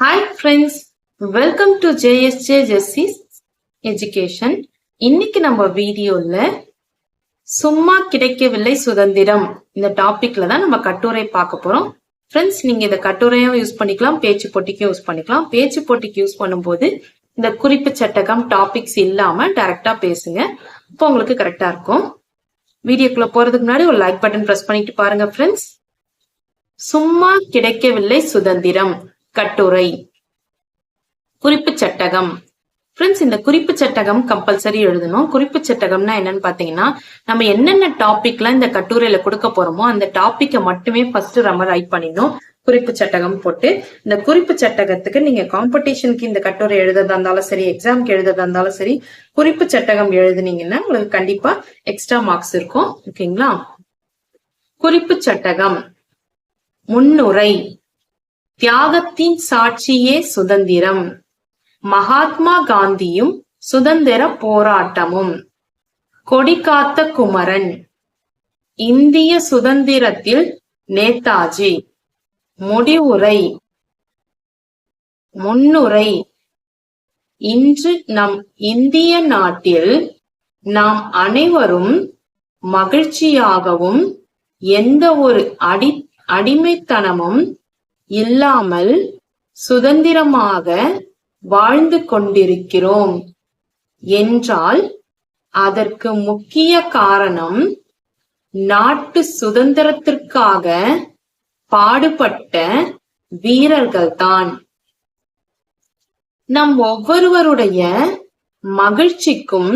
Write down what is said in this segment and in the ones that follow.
Hi friends welcome to JSJ Jessie's education இன்னைக்கு நம்ம வீடியோல சும்மா கிடைக்கவில்லை சுதந்திரம். இந்த டாபிக்ல தான் நம்ம கட்டுரை பார்க்க போறோம். ஃப்ரெண்ட்ஸ் நீங்க இந்த கட்டுரையும் யூஸ் பண்ணிக்கலாம் பேச்சு போட்டிக்கும் யூஸ் பண்ணிக்கலாம். பேச்சு போட்டிக்கு யூஸ் பண்ணும்போது இந்த குறிப்பு சட்டகம் டாபிக்ஸ் இல்லாம டைரக்டா பேசுங்க. அப்போ உங்களுக்கு கரெக்டா இருக்கும். வீடியோக்குள்ள போறதுக்கு முன்னாடி ஒரு லைக் பட்டன் ப்ரெஸ் பண்ணிட்டு பாருங்க ஃப்ரெண்ட்ஸ் சும்மா கிடைக்கவில்லை சுதந்திரம். கட்டுரை. குறிப்பு சட்டகம். ஃப்ரெண்ட்ஸ் இந்த குறிப்பு சட்டகம் கம்பல்சரி எழுதணும். குறிப்பு சட்டகம்னா என்னன்னு பாத்தீங்கன்னா நம்ம என்னென்ன டாபிக்லாம் இந்த கட்டுரையில கொடுக்க போறோமோ அந்த டாபிக்கை மட்டுமே ஃபர்ஸ்ட் நம்ம ரைட் பண்ணிடணும். குறிப்பு சட்டகம் போட்டு இந்த குறிப்பு சட்டகத்துக்கு நீங்க காம்படிஷனுக்கு இந்த கட்டுரை எழுதுறதா இருந்தாலும் சரி எக்ஸாம்க்கு எழுதுறதா இருந்தாலும் சரி குறிப்பு சட்டகம் எழுதுனீங்கன்னா உங்களுக்கு கண்டிப்பா எக்ஸ்ட்ரா மார்க்ஸ் இருக்கும். ஓகேங்களா குறிப்பு சட்டகம். முன்னுரை. தியாகத்தின் சாட்சியே சுதந்திரம். மகாத்மா காந்தியும் சுதந்திர போராட்டமும். கொடிகாத்த குமரன். இந்திய சுதந்திரத்தில் நேதாஜி. முடிவுரை. முன்னுரை. இன்று நம் இந்திய நாட்டில் நாம் அனைவரும் மகிழ்ச்சியாகவும் எந்த ஒரு அடி அடிமைத்தனமும் இல்லாமல் சுதந்திரமாக வாழ்ந்து கொண்டிருக்கிறோம். என்றால் அதற்கு முக்கிய காரணம் நாட்டு சுதந்திரத்திற்காக பாடுபட்ட வீரர்கள்தான். நம் ஒவ்வொருவருடைய மகிழ்ச்சிக்கும்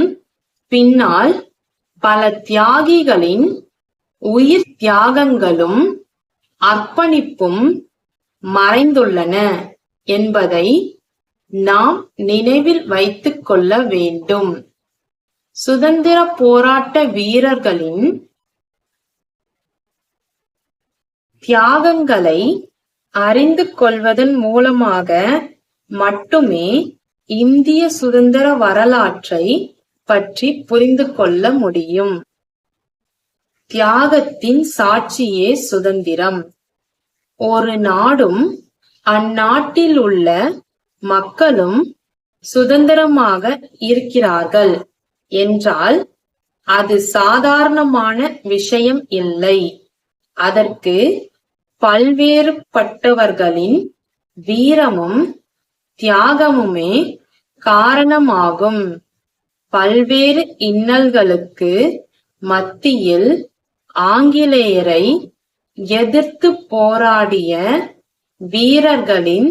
பின்னால் பல தியாகிகளின் உயிர் தியாகங்களும் அர்ப்பணிப்பும் மறைந்துள்ளன என்பதை நாம் நினைவில் வைத்துக் கொள்ள வேண்டும். சுதந்திர போராட்ட வீரர்களின் தியாகங்களை அறிந்து கொள்வதன் மூலமாக மட்டுமே இந்திய சுதந்திர வரலாற்றை பற்றி புரிந்து கொள்ள முடியும். தியாகத்தின் சாட்சியே சுதந்திரம். ஒரு நாடும் அந்நாட்டில் உள்ள மக்களும் சுதந்திரமாக இருக்கிறார்கள். என்றால் அது சாதாரணமான விஷயம் இல்லை. அதற்கு பல்வேறுபட்டவர்களின் வீரமும் தியாகமுமே காரணமாகும். பல்வேறு இன்னல்களுக்கு மத்தியில் ஆங்கிலேயரை எதிர்த்து போராடிய வீரர்களின்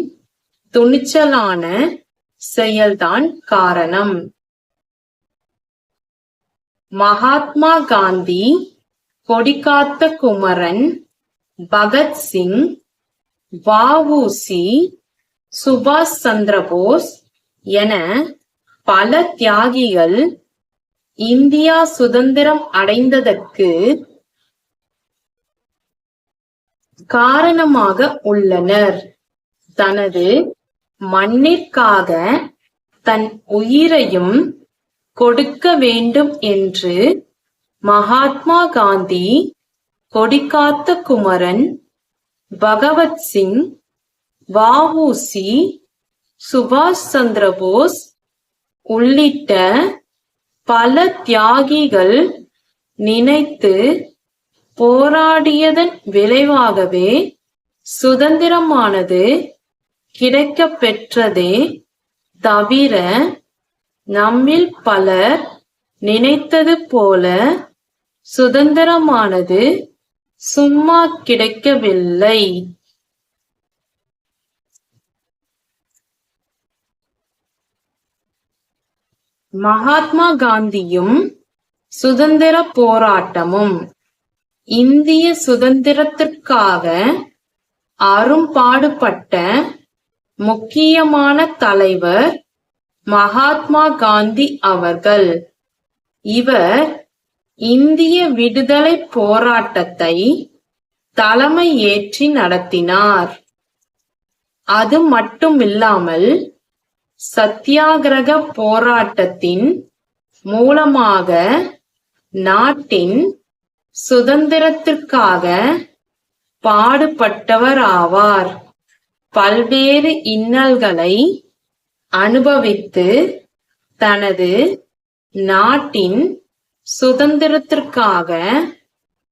துணிச்சலான செயல்தான் காரணம். மகாத்மா காந்தி கொடிகாத்த குமரன் பகத்சிங் வஉசி சுபாஷ் சந்திரபோஸ் என பல தியாகிகள் இந்தியா சுதந்திரம் அடைந்ததற்கு காரணமாக உள்ளனர். தனது மண்ணிற்காக தன் உயிரையும் கொடுக்க வேண்டும் என்று மகாத்மா காந்தி கொடிகாத்த குமரன் பகவத்சிங் சி சுபாஷ் சந்திரபோஸ் உள்ளிட்ட பல தியாகிகள் நினைத்து போராடியதன் விளைவாகவே சுதந்திரமானது கிடைக்கப் பெற்றதே தவிர நம்மில் பலர் நினைத்தது போல சுதந்திரமானது சும்மா கிடைக்கவில்லை. மகாத்மா காந்தியும் சுதந்திர போராட்டமும் இந்திய சுதந்திரத்திற்காக அரும்பாடுபட்ட முக்கியமான தலைவர் மகாத்மா காந்தி அவர்கள். இவர் இந்திய விடுதலை போராட்டத்தை தலைமை ஏற்றி நடத்தினார். அது மட்டுமில்லாமல் சத்தியாகிரக போராட்டத்தின் மூலமாக நாட்டின் சுதந்திரத்திற்காக பாடுபட்டவர் ஆவார் பல்வேறு இன்னல்களை அனுபவித்து தனது நாட்டின் சுதந்திரத்திற்காக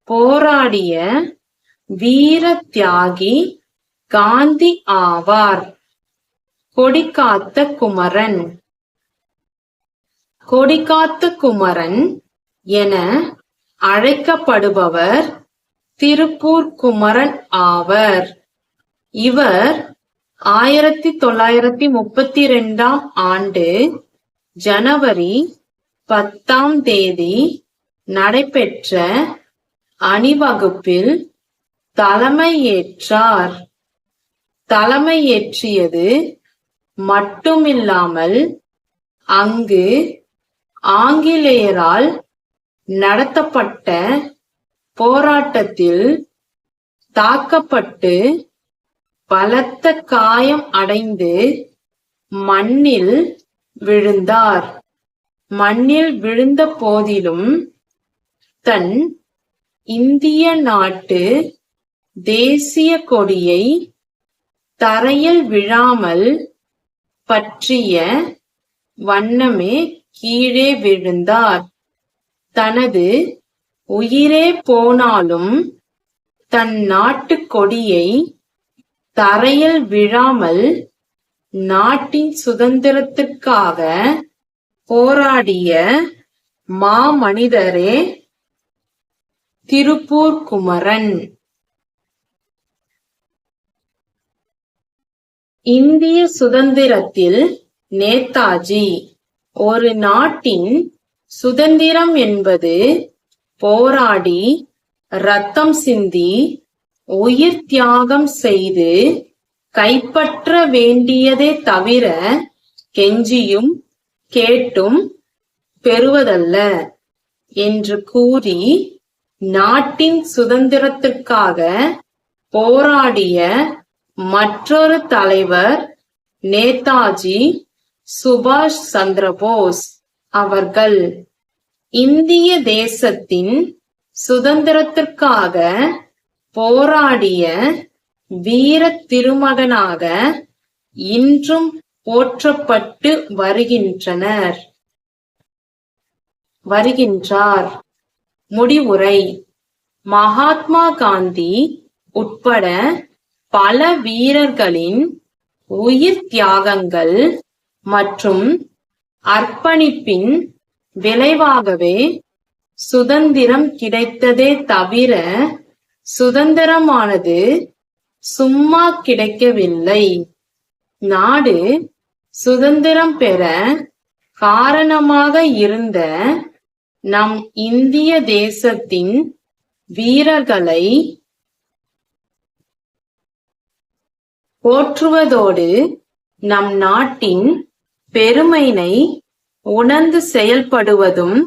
போராடிய வீர தியாகி காந்தி ஆவார். கொடிகாத்த குமரன். கொடிகாத்த குமரன் என அழைக்கப்படுபவர் திருப்பூர் குமரன் ஆவர். இவர் ஆயிரத்தி தொள்ளாயிரத்தி முப்பத்தி ரெண்டாம் ஆண்டு ஜனவரி பத்தாம் தேதி நடைபெற்ற அணிவகுப்பில் தலைமையேற்றார். தலைமையேற்றியது மட்டுமில்லாமல் அங்கு ஆங்கிலேயரால் நடத்தப்பட்ட போராட்டத்தில் தாக்கப்பட்டு பலத்த காயம் அடைந்து மண்ணில் விழுந்தார். மண்ணில் விழுந்த போதிலும் தன் இந்திய நாட்டு தேசிய கொடியை தரையில் விழாமல் பற்றிய வண்ணமே கீழே விழுந்தார். தனது உயிரே போனாலும் தன் நாட்டு கொடியை தரையில் விழாமல் நாட்டின் சுதந்திரத்திற்காக போராடிய மாமனிதரே திருப்பூர் குமரன். இந்திய சுதந்திரத்தில் நேதாஜி ஒரு நாட்டின் சுதந்திரம் என்பது போராடி ரத்தம் சிந்தி உயிர் தியாகம் செய்து கைப்பற்ற வேண்டியதே தவிர கெஞ்சியும் கேட்டும் பெறுவதல்ல என்று கூறி நாட்டின் சுதந்திரத்திற்காக போராடிய மற்றொரு தலைவர் நேதாஜி சுபாஷ் சந்திரபோஸ் அவர்கள் இந்திய தேசத்தின் சுதந்திரத்திற்காக போராடிய வீர திருமகனாக இன்றும் போற்றப்பட்டு வருகின்றனர். வருகின்றார். முடிவுரை. மகாத்மா காந்தி உட்பட பல வீரர்களின் உயிர் தியாகங்கள் மற்றும் அர்ப்பணிப்பின் விளைவாகவே சுதந்திரம் கிடைத்ததே தவிர சுதந்திரமானது சும்மா கிடைக்கவில்லை. நாடு சுதந்திரம் பெற காரணமாக இருந்த நம் இந்திய தேசத்தின் வீரர்களை போற்றுவதோடு நம் நாட்டின் பெருமைனை உணர்ந்து செயல்படுவதும்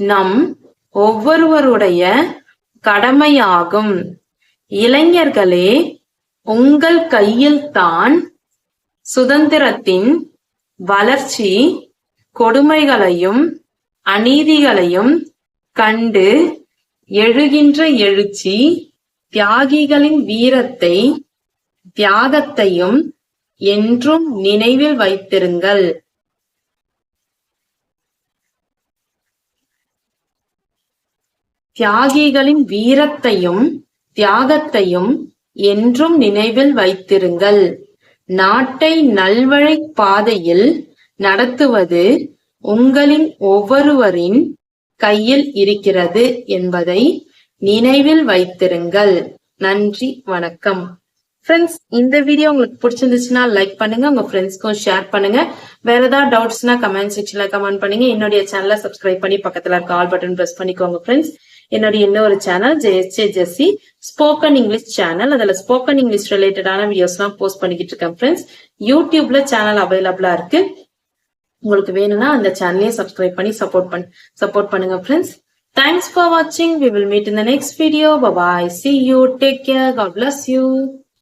நம் ஒவ்வொருவருடைய கடமையாகும். இளைஞர்களே உங்கள் கையில்தான் சுதந்திரத்தின் வளர்ச்சி கொடுமைகளையும் அநீதிகளையும் கண்டு எழுகின்ற எழுச்சி தியாகிகளின் வீரத்தை தியாகத்தையும் என்றும் நினைவில் வைத்திருங்கள். தியாகிகளின் வீரத்தையும் தியாகத்தையும் என்றும் நினைவில் வைத்திருங்கள். நாட்டை நல்வழி பாதையில் நடத்துவது உங்களின் ஒவ்வொருவரின் கையில் இருக்கிறது என்பதை நினைவில் வைத்திருங்கள். நன்றி வணக்கம். ஃப்ரெண்ட்ஸ் இந்த வீடியோ உங்களுக்கு பிடிச்சிருந்துச்சுன்னா லைக் பண்ணுங்க உங்க ஃப்ரெண்ட்ஸ்க்கும் ஷேர் பண்ணுங்க. வேற ஏதாவது டவுட்ஸ்னா கமெண்ட் செக்ஷன்ல கமெண்ட் பண்ணுங்க. என்னுடைய சேனலை சப்ஸ்கிரைப் பண்ணி பக்கத்துல இருக்க ஆல் பட்டன் பிரஸ் பண்ணிக்கோங்க ஃப்ரெண்ட்ஸ் என்னுடைய இன்னொரு channel JSJ Jessie spoken English channel அதுல ஸ்போக்கன் இங்கிலீஷ் ரிலேட்டடான வீடியோஸ் எல்லாம் போஸ்ட் பண்ணிக்கிட்டு இருக்கேன் ஃப்ரெண்ட்ஸ் யூடியூப்ல சேனல் அவைலபிளா இருக்கு. உங்களுக்கு வேணும்னா அந்த சேனலையும் சப்ஸ்கிரைப் பண்ணி சப்போர்ட் பண்ணி சப்போர்ட் பண்ணுங்க ஃப்ரெண்ட்ஸ் தேங்க்ஸ் ஃபார் வாட்சிங் we will meet in the next video bye see you take care God bless you